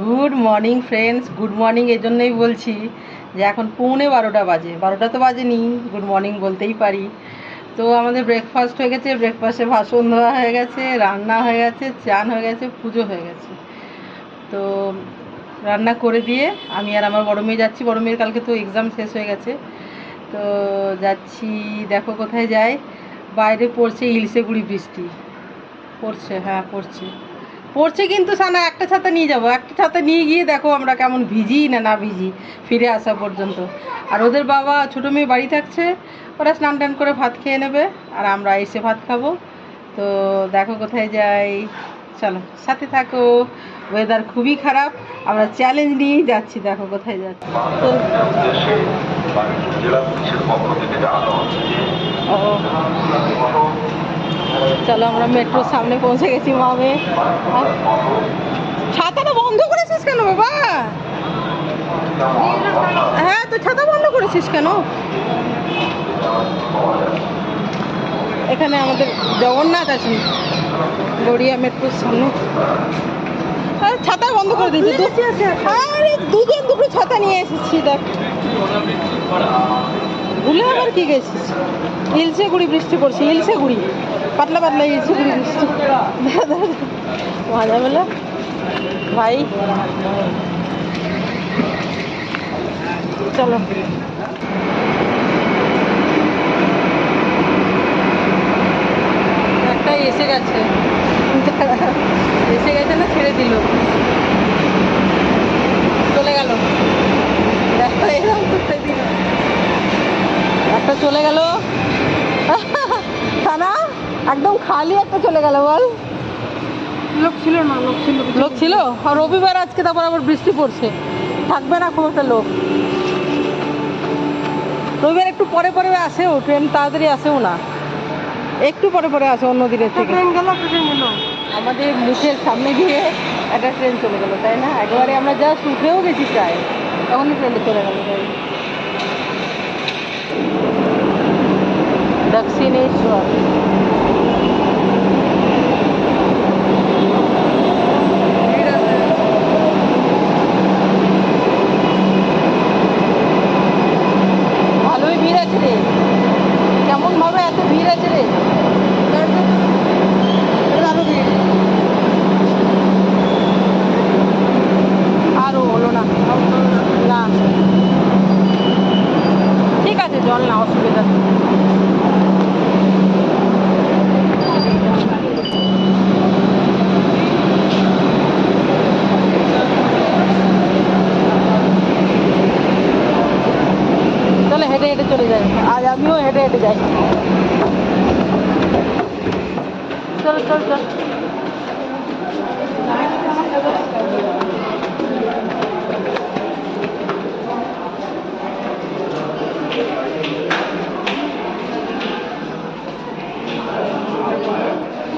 Good morning friends good morning এই জন্যই বলছি যে এখন পৌনে বারোটা বাজে। বারোটা তো বাজেনি গুড মর্নিং বলতেই পারি। তো আমাদের ব্রেকফাস্ট হয়ে গেছে ব্রেকফাস্টে ভাসন ধোয়া হয়ে গেছে, রান্না হয়ে গেছে, চান হয়ে গেছে, পুজো হয়ে গেছে। তো রান্না করে দিয়ে আমি আর আমার বড় মেয়ে যাচ্ছি। বড় মেয়ের কালকে তো এক্সাম শেষ হয়ে গেছে। তো যাচ্ছি, দেখো কোথায় যায়। বাইরে পড়ছে ইলশে গুড়ি বৃষ্টি। পড়ছে হ্যাঁ পড়ছে। পড়ছে কিন্তু সানা একটা ছাতা নিয়ে যাব। একটা ছাতা নিয়ে গিয়ে দেখো আমরা কেমন ভিজি না না ভিজি ফিরে আসা পর্যন্ত। আর ওদের বাবা ছোটো মেয়ে বাড়ি থাকছে ওরা স্নান টান করে ভাত খেয়ে নেবে আর আমরা এসে ভাত খাব। তো দেখো কোথায় যাই। চলো সাথে থাকো। ওয়েদার খুবই খারাপ। আমরা চ্যালেঞ্জ নিয়েই যাচ্ছি দেখো কোথায় যাচ্ছি। তো জেলা পুলিশের পক্ষ থেকে জানানো হচ্ছে যে ও। চলো আমরা মেট্রোর সামনে পৌঁছে গেছি মামে ছাতাটা বন্ধ করেছিস কেন বাবা? হ্যাঁ তো ছাতা বন্ধ করেছিস কেন? এখানে আমাদের জগন্নাথ আছে গড়িয়া মেট্রোর সামনে। ছাতা বন্ধ করে দিয়েছে। আরে দুজন দুটো ছাতা নিয়ে এসেছি দেখ। ভুলে আবার কি গেছিস? ইলসে গুড়ি বৃষ্টি পড়ছে ইলসে গুড়ি পাতলা পাতলা ইলসে গুড়ি বৃষ্টি মজা বলো ভাই। চলো। একটা এসে গেছে। এসে গেছে না ছেড়ে দিল। চলে গেল। একটা এরকম করতে দিল। একটা চলে গেল। একদম খালি একটা চলে গেল বল। লোক ছিল না লোক ছিল। লোক ছিল? আর রবিবার আজকে তারপর আবার বৃষ্টি পড়ছে। থাকবে না খুব একটা লোক। রবিবার একটু পরে পরে আসেও ট্রেন তাড়াতাড়ি আসেও না। একটু পরে পরে আসে অন্য দিনের থেকে। ট্রেন গেল ট্রেন গেল। আমাদের মুখের সামনে দিয়ে একটা ট্রেন চলে গেল তাই না? একবারে আমরা জাস্ট উঠেও গেছি প্রায়। তখনই ট্রেনটা চলে গেল তাই দক্ষিণেশ্বর ভালোই ভিড় আছে রে কেমন ভাবে এত ভিড় আছে রে আরও ভিড় আরও হলো না না ঠিক আছে জল না অসুবিধা নেই। চলো হেঁটে হেঁটে চলে যাই আজ আমিও হেঁটে হেঁটে যাই। চল চল চল।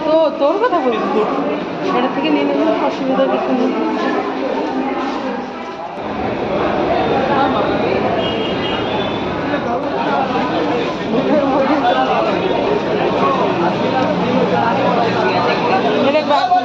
তো তোর কথা বলছি। এটা থেকে নিয়ে নেবে অসুবিধা কিছু নেই।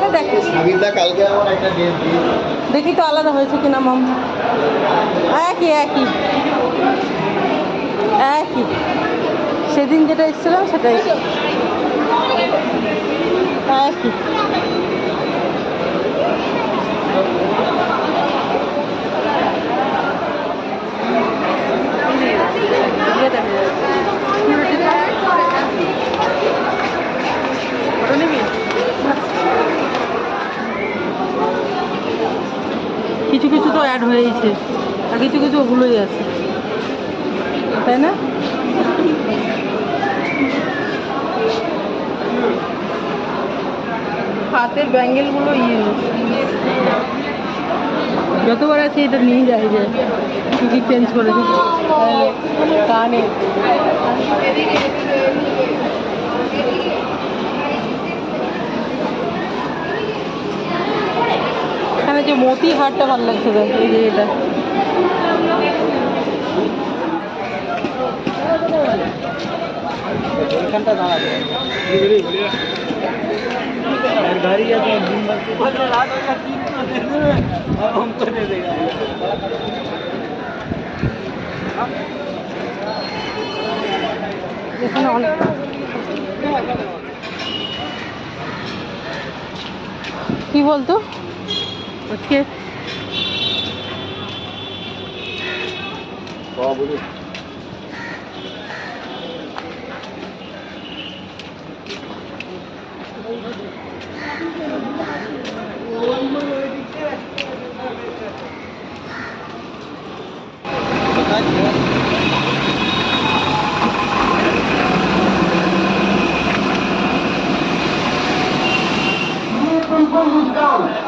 তাহলে দেখিস কালকে আমার একটা দেখি তো আলাদা হয়েছে কিনা মম। একই একই। একই। সেদিন যেটা এসেছিলাম সেটাই। একই ওটা নিবি কিছু কিছু তো হয়েছে আর কিছু কিছু ভুলে আছে। তাই না? হাতের ব্যাঙ্গেলগুলো ইয়ে। যতবার আছে এটা নিয়ে যায় যে, কি চেঞ্জ করেছে। কানে। এখানে যে মতি হারটা ভালো লাগছে দেখ এই যে এটা এখানটা দাঁড়াবে এখানে অনেক কি বলতো Porque. Ó, bonito. Vamos, vamos, vamos!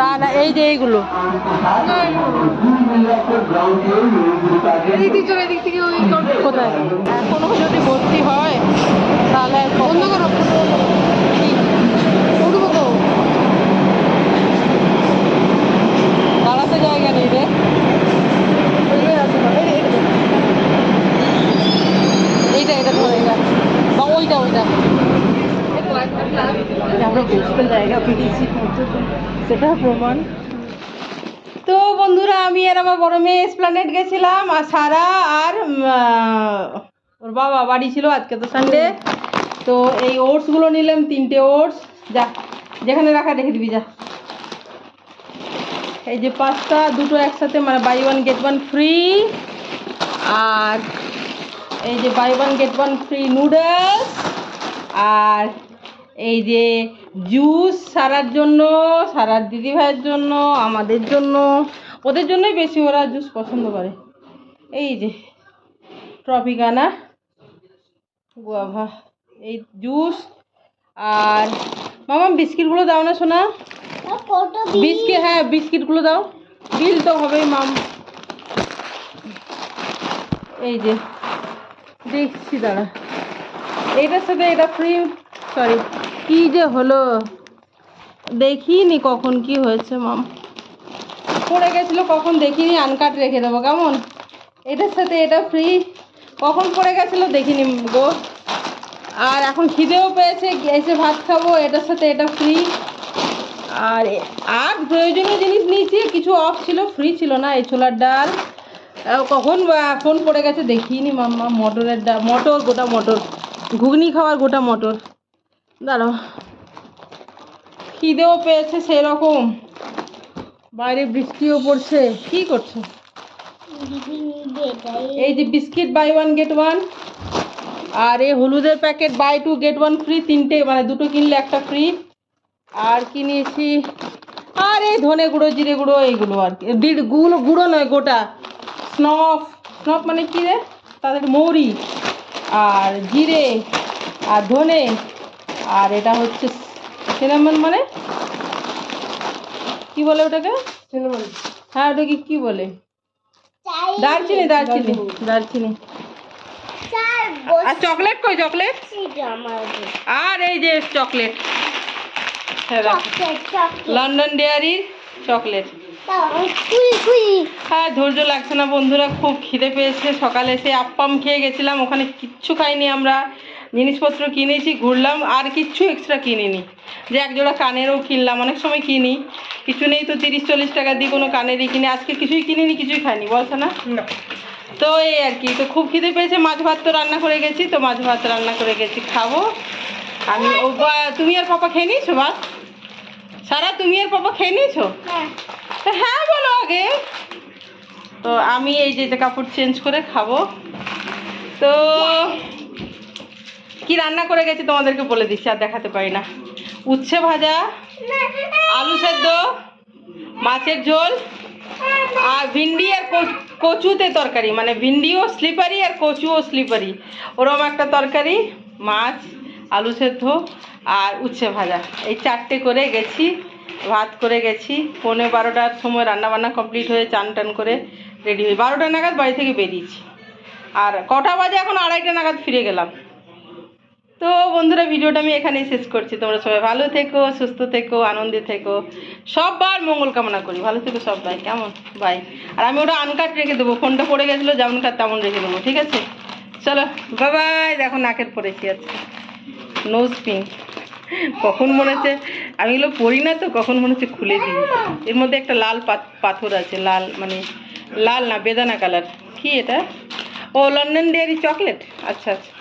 না না এই যে এইগুলো। কোথায়? এখনও যদি ভর্তি হয় তাহলে বন্ধ করো। দাঁড়াতে জায়গা নেই রে ওইভাবে আছে তো। এই- এই- এইটা এটা ধরে এটা বা ওইটা ওইটা যে সেটা প্রমাণ। তো বন্ধুরা, আমি আর আমার বড় মেয়ে এসপ্লানেট গেছিলাম, আর সারা আর ওর বাবা বাড়ি ছিল আজকে তো সানডে তো এই ওটসগুলো নিলাম, তিনটে ওটস যা, যেখানে রাখা রেখে দিবি, যা। এই যে পাঁচটা, দুটো একসাথে মানে buy one get one free আর এই যে buy one get one free noodles আর এই যে জুস সারার জন্য সারার দিদি ভাইয়ের জন্য আমাদের জন্য ওদের জন্যই বেশি ওরা জুস পছন্দ করে। এই যে ট্রপিকানা গুয়াভা এই জুস আর মামা বিস্কিটগুলো দাও না শোনা বিস্কিট হ্যাঁ বিস্কিটগুলো দাও। বিল তো হবেই মাম। এই যে দেখছি দাঁড়া। এইটার সাথে এটা ফ্রি সরি কি যে হলো? দেখিনি কখন কি হয়েছে, মাম। পড়ে গেছিল কখন দেখিনি আনকাট রেখে দেবো, কেমন? এটার সাথে এটা ফ্রি কখন পড়ে গেছিল দেখিনি গো। আর এখন খিদেও পেয়েছে, এসে ভাত খাব এটার সাথে এটা ফ্রি আর আর প্রয়োজনীয় জিনিস নিয়েছি, কিছু অফ ছিল ফ্রি ছিল না, এই ছোলার ডাল। কখন ফোন পড়ে গেছে, দেখিনি, মাম্মা, মটরের ডাল, মটর, গোটা মটর। ঘুগনি খাওয়ার গোটা মটর। দাঁড়াও। খিদেও পেয়েছে সেরকম। বাইরে বৃষ্টিও পড়ছে। কি করছ? এই যে biscuit buy one get one আর এই হলুদের packet buy two get one free তিনটে মানে দুটো কিনলে একটা ফ্রি। আর কি নিয়েছি? আর এই ধনে গুঁড়ো, জিরে গুঁড়ো, এইগুলো আর কি। গুঁড়ো গুঁড়ো নয়, গোটা। স্নফ স্নফ মানে কি রে? তাদের মৌরি। আর জিরে, আর ধনে। আর এটা হচ্ছে সিনেমন মানে? কি বলে ওটাকে? সিনেমা হ্যাঁ ওটা কি কি বলে দারচিনি দারচিনি দারচিনি। আর চকলেট কই চকলেট? আর এই যে চকলেট। হ্যাঁ, লন্ডন ডেয়ারির চকলেট। হ্যাঁ ধৈর্য লাগছে না বন্ধুরা। খুব খিদে পেয়েছে। সকালে এসে আপ্পাম খেয়ে গেছিলাম। ওখানে কিচ্ছু খাইনি আমরা। জিনিসপত্র কিনেছি ঘুরলাম আর কিচ্ছু এক্সট্রা কিনিনি। যে এক জোড়া কানেরও কিনলাম অনেক সময় কিনি। কিছু নেই তো তিরিশ চল্লিশ টাকা দিয়ে কোনো কানেরই কিনে আজকে কিছুই কিনিনি কিছুই খাইনি বলছে না? তো এই আর কি তো খুব খিদে পেয়েছে মাছ ভাত তো রান্না করে গেছি তো মাছ ভাত রান্না করে গেছি খাব। আমি ও তুমি আর পাপা খেয়ে নিয়েছো ভাত? সারা তুমি আর পাপা খেয়ে নিয়েছো? তা হ্যাঁ বলো আগে। তো আমি এই যে যে কাপড় চেঞ্জ করে খাব। তো কি রান্না করে গেছি তোমাদেরকে বলে দিচ্ছি, আর দেখাতে পারি না। উচ্ছে ভাজা, আলু সেদ্ধ, মাছের ঝোল, আর ভিন্ডি আর কচ- কচুতে তরকারি। মানে ভিন্ডিও স্লিপারি আর কচুও স্লিপারি ওরম একটা তরকারি, মাছ, আলু সেদ্ধ, আর উচ্ছে ভাজা। এই চারটে করে গেছি, ভাত করে গেছি। পৌনে বারোটার সময় রান্না বান্না কমপ্লিট হয়ে চান টান করে রেডি হয়ে বারোটা নাগাদ বাড়ি থেকে বেরিয়েছি। আর কটা বাজে? এখন আড়াইটা নাগাদ ফিরে গেলাম। তো বন্ধুরা, ভিডিওটা আমি এখানেই শেষ করছি। তোমরা সবাই ভালো থেকো, সুস্থ থেকো, আনন্দে থেকো। সববার মঙ্গল কামনা করি। ভালো থেকো সবাই, কেমন? বাই আর আমি ওটা আনকাট রেখে দেবো। ফোনটা পড়ে গেছিল যেমন কাট তেমন রেখে দেবো, ঠিক আছে? চলো বাবাই দেখো, নাকের পড়েছি আজকে। নোজ পিন কখন মনে হচ্ছে, আমি এগুলো পড়ি না তো, কখন মনে হচ্ছে খুলে দিই। এর মধ্যে একটা লাল পাথর আছে, লাল মানে লাল না, বেদানা কালার কি এটা? ও লন্ডন ডেয়ারি চকলেট আচ্ছা আচ্ছা।